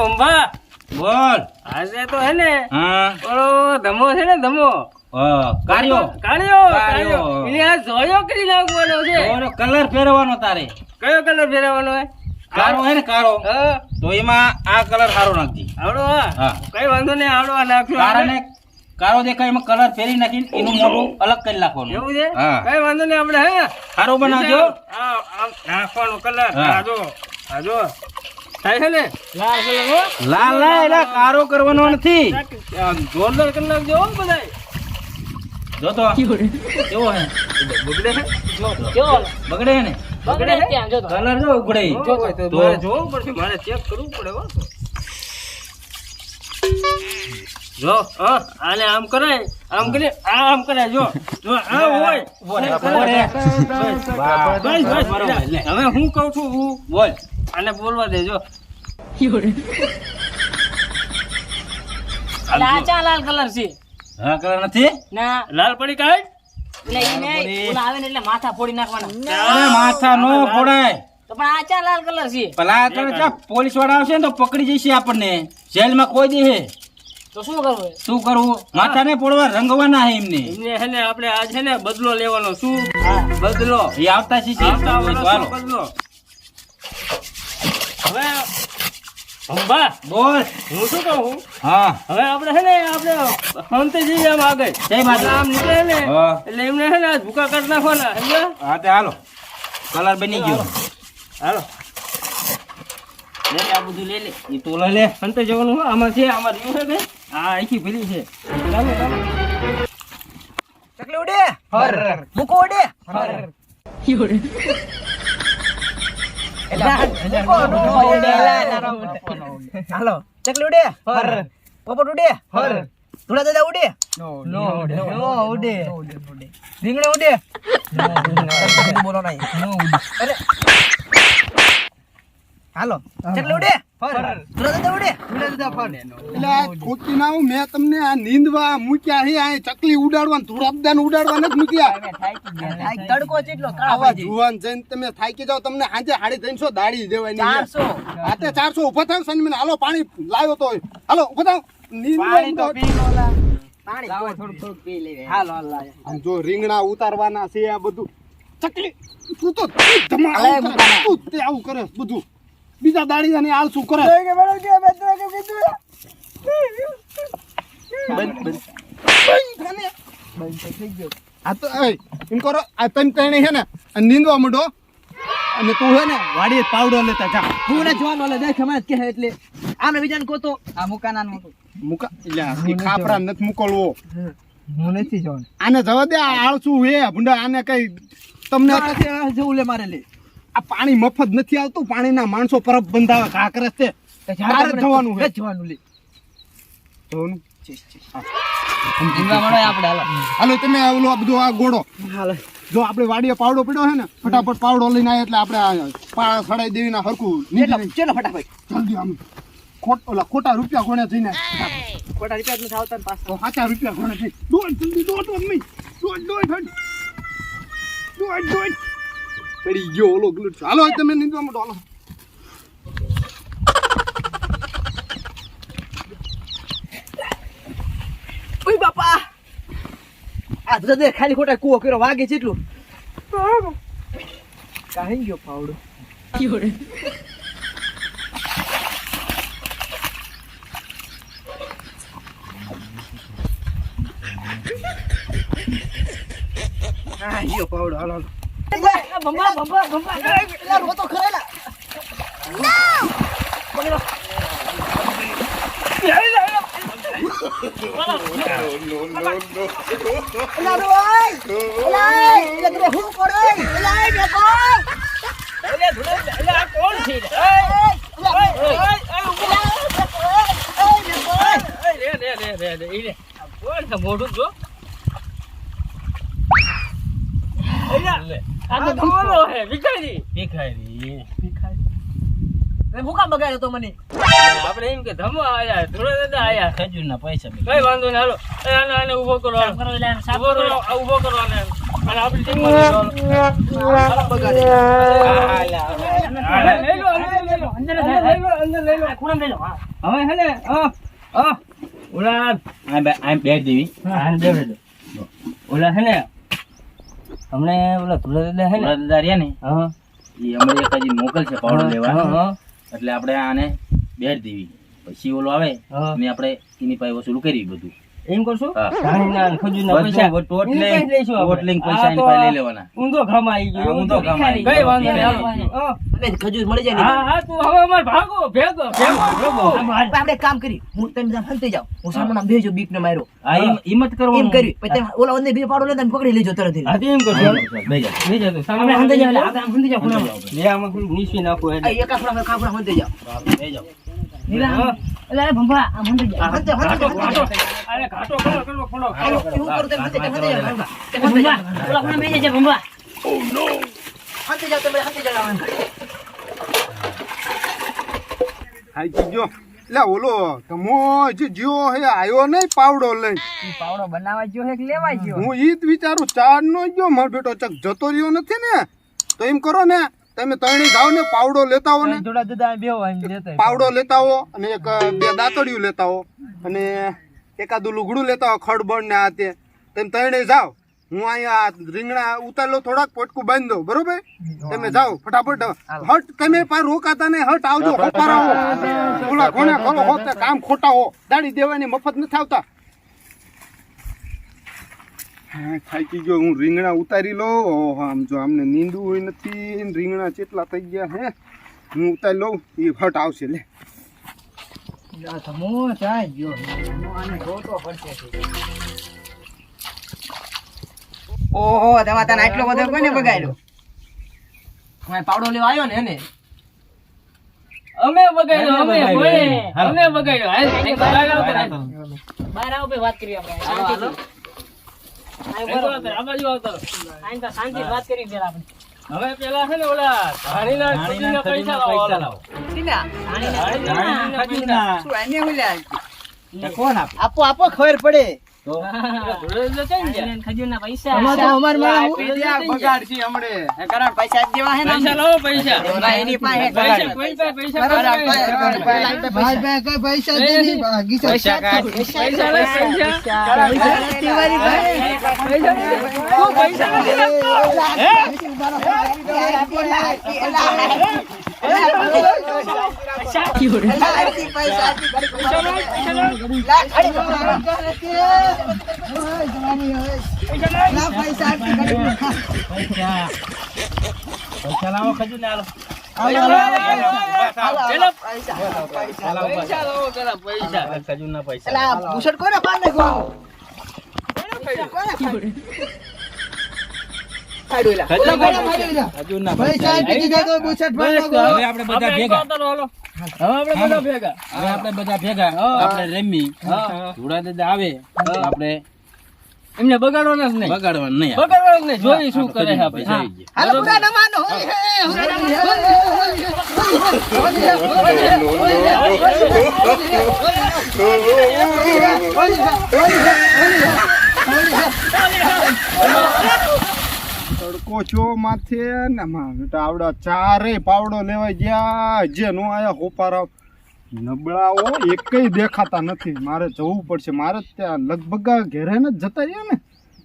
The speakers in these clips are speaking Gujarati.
બંબા. બોલ. આજે તો હે ને હા. ઓલો ધમો છે ને ધમો. કાળિયો. કાળિયો. કાળિયો એને આ જોયો કરી નાખવાનો છે? ઓલો કલર ફેરવવાનો તારે. કયો કલર ફેરવવાનો હે કારો હે ને કારો તો એમાં આ કલર સારો નાખજી. આવડો હા. કઈ વાંધો નહીં આવડો આ નાખ્યો કારાને કારો દેખાય એમાં કલર ફેરી નાખીને એનું મોઢું અલગ કરી નાખવાનું. એવું છે? કઈ વાંધો નહીં આપણે હે. સારું બનાવજો. નાખવાનો કલર. હા. જો આ જો. થાય ને લાલ હો ના એલા કારો કરવાનો નથી આમ જોરદાર કરી નાખજો હો બધાય જો તો કેવો હે બગડે છે બગડે હે ને બગડે છે કલર જો ઉગડે જો તો મારે જોવું પડશે મારે ચેક કરવું પડે હો જો હા આને આમ કરાય આમ કરે આ આમ કરાય જો જો આ હોય. હવે હું કહું છું હું બોલ આને બોલવા દેજો. લાચા લાલ કલર છે. હા કલર નથી? ના. લાલ પડી કાઢ એટલે ઈને ઓલા આવે ને એટલે માથા ફોડી નાખવાના. માથા નો ફોડાય. પણ આ ચા લાલ કલર છે. પેલા તને ચા પોલીસવાળા આવશે ને તો પકડી જશે આપણને. જેલમાં કોઈ દે તો શું કરવું શું કરવું? માથા ને પોડવા રંગવાના હે એમને. એમને હે ને આપણે આજ છે ને બદલો લેવાનો શું બદલો. એ આવતા બદલો. હવે અંબા બોલ. હું શું કહું? હા. હવે આપણે હે ને આપણે હંતે જઈએ આમ આગળ જય માતા આમ નીકળે ને એટલે એમને હે ને ભૂકા કાઢી નાખવાના સમજ્યા? હા તે હાલો. કલર બની ગયો. હાલો. લે લે આ બધું લે લે. એ તો લે લે. હંતે જવાનું આમાં છે આમાં રહ્યું છે કે આ આખી ભીલી છે. ચાલો ચાલો. ચકલી ઉડે? હર મૂકો ઉડે? હર હાલો. ચકલી ઉડે? હર. પોપટ ઉડે? હર. ધોળા દાદા ઉડે? નો ઉડે. રીંગણે ઉડે? બોલો નહીં. અરે. હાલો. ચકલી ઉડે? એટલે ખોટી ના હું મેં તમને આ નીંદવા મૂક્યા છે આ ચકલી ઉડાડવા ધુરાબદાન ઉડાડવા નથી મૂક્યા. તડકો ચેટલો આવા જુવાન જઈને તમે થાકી જાવ તમને સાંજે સાડી ત્રણસો દાડી દેવાની ચારસો. આ તે ચારસો ઊભા થાવ હાલો પાણી લાવ્યો તો હાલો ઊભા થાવ. જો રીંગણા ઉતારવાના છે આ બધું. ચકલી. તું તે આવું કરે બધું. બીજા દાડી અને આલ શું કરે? આ તો એમ કરો આ તન છે ને નીંદવા માંડો. અને તું હે ને વાડીએ પાવડો લેતા જા. હું ને જોવાનો લે દેખ હમણાં કે એટલે. આમે બીજાને કોતો આ મુકાના મોટું મુકા એટલે ખાપરા નથી મુકલવો. હું નથી જોવાનું. આને જવા દે આ આળસુ હે? ભુંડા આને કઈ તમને જેવું લે મારે લે. આ પાણી મફત નથી આવતું પાણીના માણસો પરબ બંધાવે ઘા કરે છે. તારે જવાનું છે. જવાનું લે. જવાનું? હાલો. તમે ઓલો આ બધું આ ગોળો. જો આપણે વાડીએ પાવડો પડ્યો છે ને ફટાફટ પાવડો લઈને આવીએ એટલે આપણે પાળા સડાઈ દેવી ના હરકું ચલો ફટાફટ. જલ્દી આમ. ખોટ ઓલા ખોટા રૂપિયા કોણે જઈને ખોટા રૂપિયા નથી આવતા ને પાછા. સાચા રૂપિયા કોણે જઈ? દોડ જલ્દી દોડ દોડ દોડ. પડી ગયો ઓલો ગ્લુટ હાલો તમે નીંદવા માંડો હાલો ઓય બાપા આ તો દે ખાલી ખોટા કૂવો કર્યો વાગે છે એટલું કાહી ગયો પાવડો. આ ગયો પાવડો હાલો હાલો. બંબા બંબા બંબા એલા રોતો ખરેલા એલા રો ઓય એલા એલા તું હું કરે એલા એ બેકો એટલે ધુડે એટલે આ કોણ છે એ રે રે રે રે રે ઈ રે આ કોણ છે મોઢું જો આ તો કોનો હે ભિખારી. ભીખારી. મુકા બગાડ્યો તો મને. આપણે એમ કે ધમો આયા ધોળા દાદા આયા. ખજૂરના પૈસા કઈ વાંધો નહીં હાલો. આને આને ઊભો કરો. હાલો. કરો ઊભો કરો. ઊભો કરો આને અને આપણી લો, હવે હે ને અ, અ, ઓલા આ બે દેવી. ઓલા હે ને હમણે ઓલા ધુલા દાદા હે ને? થોડા દાદા રહ્યા ને? હા એ અમને એક હજી મોકલ છે પાવડો લેવા. એટલે આપણે આને બેર દેવી. પછી ઓલો આવે અને ને આપણે એની પાસે વસૂલ કરી બધું. એમ કરશું હા. ધાણીના ને પૈસા બધું ટોટલે એની પાસે જ લઈશું આપણે. ટોટલિંગ પૈસા આ પાસે લઈ લેવાના ઊંધો ઘામાં ગયો ઊંધો ઘામાં આવી વાંધો નહીં ભિખારી. હાલો. હા. એટલે ખજૂર મળી જાય હા હા તું હવે અમાર ભાગો ભેગો ભેગો ભેગો આપણે કામ કરી હું તમે જામ હું સામે નામ બેજો બીક ને માર્યો હા એમ હિંમત કરો એમ કરી પછી ઓલા બે પાડો લેતા પકડી લેજો તરત. હા એમ કરશો બે જા. લઈ જાતો. સામે હંતે જાઓ આપણે હંતે જાઓ લે આમાં થોડુંક નાખો એટલે. એકા હંતે બે. નીલા, અરે ભંભા, જા. હંતે હંતે. અરે ઘાટો કરો, કરો. ભંભા, ઓલા જા, ભંભા. હંતે તમે હંતે જાઓ. હાઈ ગયો લે ઓલો તમો જે જ્યો હે આયો નહીં પાવડો લઈ પાવડો બનાવવા ગયો હે કે લેવા ગયો? હું ઈ જ વિચારું ચાર નો ગયો મારો બેટો ચક જતો રહ્યો નથી ને. તો એમ કરો ને તમે તણી જાઓ ને પાવડો લેતા હો ને. પાવડો લેતા હો અને એક બે દાંતડિયું લેતા હો અને એકાદું લુગડું લેતા હો ખડબડ ને આ તે. તમે ત્રણે જાઓ. હું અહીંયા રીંગણા ઉતારી લઉં થોડાક પોટકું બાંધી દઉં. બરોબર? તમે જાઓ ફટાફટ. હટ તમે પાસે રોકાતા ને હટ આવજો ઓલા કોને કરો હો કામ ખોટા હો. દાડી દેવાની મફત નથી આવતા. હા થાકી ગયો. હું રીંગણા ઉતારી લો ઓહો, આમ જો આમને નીંદું હોય નથી રીંગણા ચેટલા થઈ ગયા હે. હું ઉતારી લઉં. એ ફટ આવશે લે. ઓહો તમારે તને આટલો બધો કોને બગાડ્યો? પાવડો લેવા આવ્યો ને એને. અમે બગાડ્યો અમે અમે બગાડ્યો. હાલો. અમે બગાડ્યો. હાલ, એક બહાર આવતો રહે. બહાર આવો, ભાઈ, વાત કરીએ આપણે. શાંતિથી. આ એક બરોબર. આવતો, આ બાજુ આવતો. આઈને તો શાંતિથી વાત કરી પેલા આપણે. હવે પેલા છે ને ઓલા ધાણીના પૈસા લાવો. ધાણીના. શું આપો આપો ખબર પડે પૈસા. પૈસા પૈસા પૈસા પાસે પૈસા કોઈ પાસે પૈસા કોઈ પાસે. પૈસા પૈસા કાઢ. પૈસા લે, પૈસા. પૈસા લાવો ખજૂરના હાલો. પેલા પૈસા લાવો પેલા પૈસા ખજૂરના પૈસા ભૂષણ કોને પાડ નાખો ખજૂરના પૈસા બસ તો હવે આપણે બધા ભેગા આવતા રહો, હાલો. હવે આપણે બધા ભેગા હવે આપણે બધા ભેગા આપણે રમી હા. દાદા આવે તો આપણે એમને બગાડવાના જ નહીં બગાડવાનું નહીં બગાડવાનું નહીં જોઈ શું કરે આપણે. હાલો પૂરા નમાનો તડકો ચો માથે ને આવડા ચારે પાવડો લેવા ગયા, જે નો આયા હોપારા નબળાઓ એકય દેખાતા નથી. મારે જવું પડશે. મારે ત્યાં લગભગ ઘેરે ને જતા રહ્યા ને.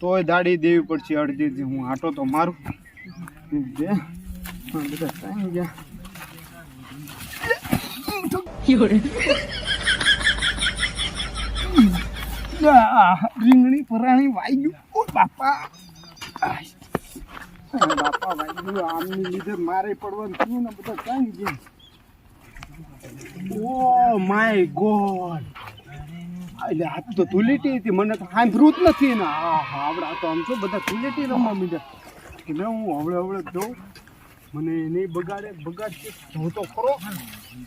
તોય દાડી દેવી પડશે અડધીથી. હું આટો તો મારું. બધા ટાઈમ ગયા. રીંગણી પરાણી વાઈ ગયું. બાપા. બાપા લીધે મારે પડવાનું થયું ને, બધા કાંઈ ઓ માય ગોડ. એટલે આ તો ધૂળેટી હતી, મને તો સાંભળ્યું જ નથી ને. હા આવડા તો આમ તો બધા ધૂળેટી રમવા માંડ્યા. એટલે હું હવળે હવળે જોઉં. મને એને બગાડે, બગાડશે જો તો ખરો.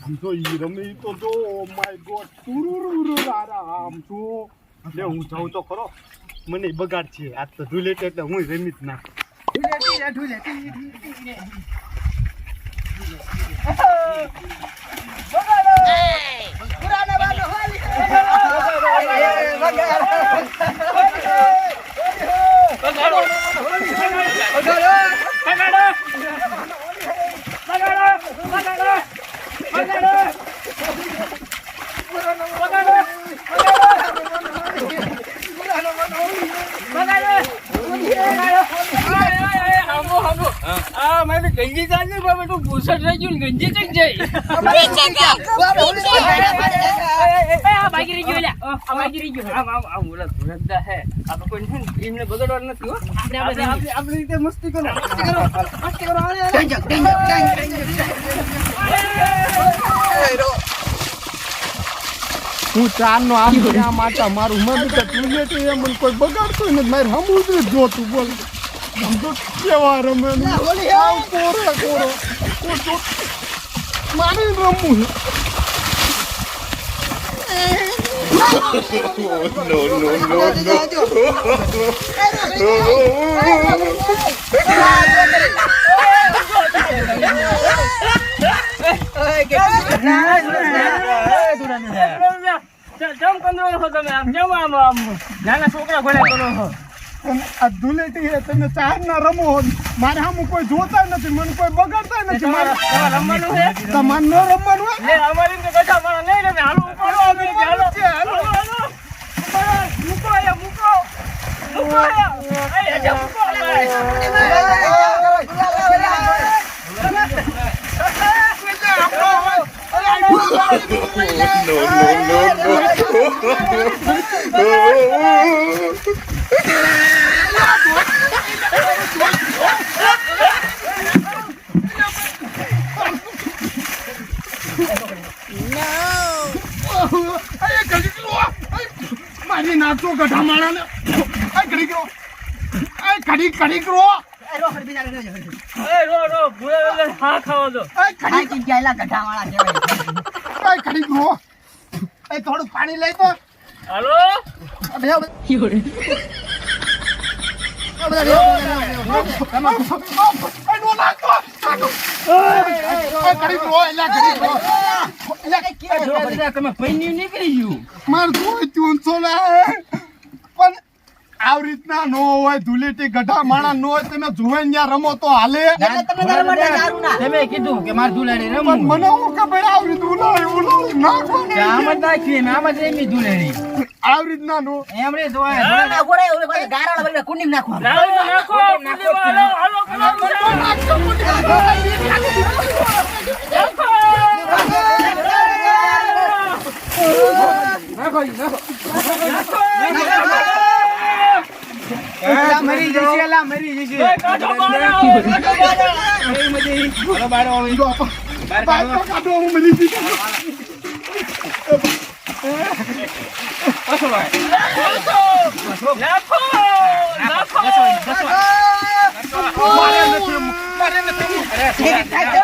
આમ તો એ રમે તો જો માય ગોડ. તુરુરુરુ, રારા, આમ તો એટલે હું જાઉં તો ખરો. મને બગાડ છે આજ તો ધુલેટી એટલે હું રમી જ ના. ધૂળેટી રે ધૂળેટી મારે ગંજી ચાલી તું ભૂસટ રહી ગયું ને ગંજી ચક એ, આ ભાગી રહી ગયો લ્યા. આ ભાગી રહી ગયો આમ આમ આમ ઓલા ધુરંદા હે આપણે કોઈ ને એમને બગાડવાનું નથી હો આપણે આપણે આપણે રીતે મસ્તી કરો મસ્તી કરો મસ્તી કરો હાલે, હાલે. હું ચાર નો આમ આ આટા મારું મન કે ટુલેટી એમ મને કોઈ બગાડતો નથી મારે હમું જ જોતું બોલ તો કેવા રમે ને. કોરો કોરો કોઈ જો- મારે રમવું છે. જમ કંદરો છો તમે આમ જમ આમ આમ નાના છોકરા ઘોડે કરો છો અને આ ધૂળેટી હે તમે ચાર ના રમો મારે આમ કોઈ જોતા નથી મને કોઈ બગાડતા નથી. મારે તમારે રમવાનું હે તમારે ન રમવાનું હે લે અમારી રીતે કથા મારા નહીં રમે. હાલો ઉપાડો અમે હાલો હાલો. હાલો. મૂકો અહીંયા મૂકો. મૂકો અહીંયા. અહીં હેઠે મૂકો અમારે. અરે ઘડીક રો. અય, મારી નાખતો ગઢા માણાને અય ઘડીક રો. અય ઘડીક ઘડીક રો. એ રો રો ભૂલા વગર અય ઘડીક અય ઘડીક રો. અય થોડું પાણી લઈ તો હાલો નાખતો. અય ઘડીક રો, એલા ગરીબ રો. એલા, તમે પૈની નીકળી ગયું. માર કોઈ ત્યું છોલે. પણ આવી રીતના નો હોય ધુલેટી ગઢા માણા નો હોય તમે જુએ ત્યાં રમો તો હાલે. તમે કીધું કે માર ધૂળેડી રમો મને હું ખબર આવી રીતે ઉલાળી ઉલાળી નાખવાનું. આમ જ નાખી એમ આમ જ એમની ધૂળેડી આવી રીતના નો. એમ રે તો નાખો નાખો. કુંડીમાં હાલો હાલો કરાવું છે. મરી જશે એલા મરી જશે એ કાઢો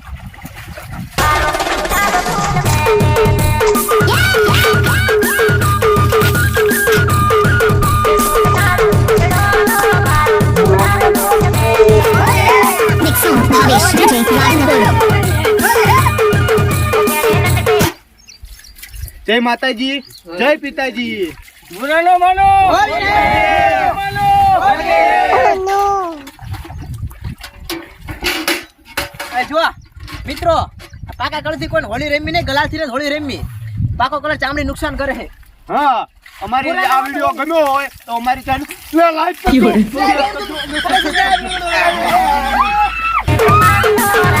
જય માતાજી જય પિતાજી. મુરાનો માનો. જો મિત્રો પાકા કલરથી કોઈ હોળી રેમી નહીં ગલાથી હોળી રેમી પાકો કલર ચામડી નુકસાન કરે છે. અમારી આ વીડિયો ગમ્યો હોય તો અમારી ચેનલ લાઈક કરજો.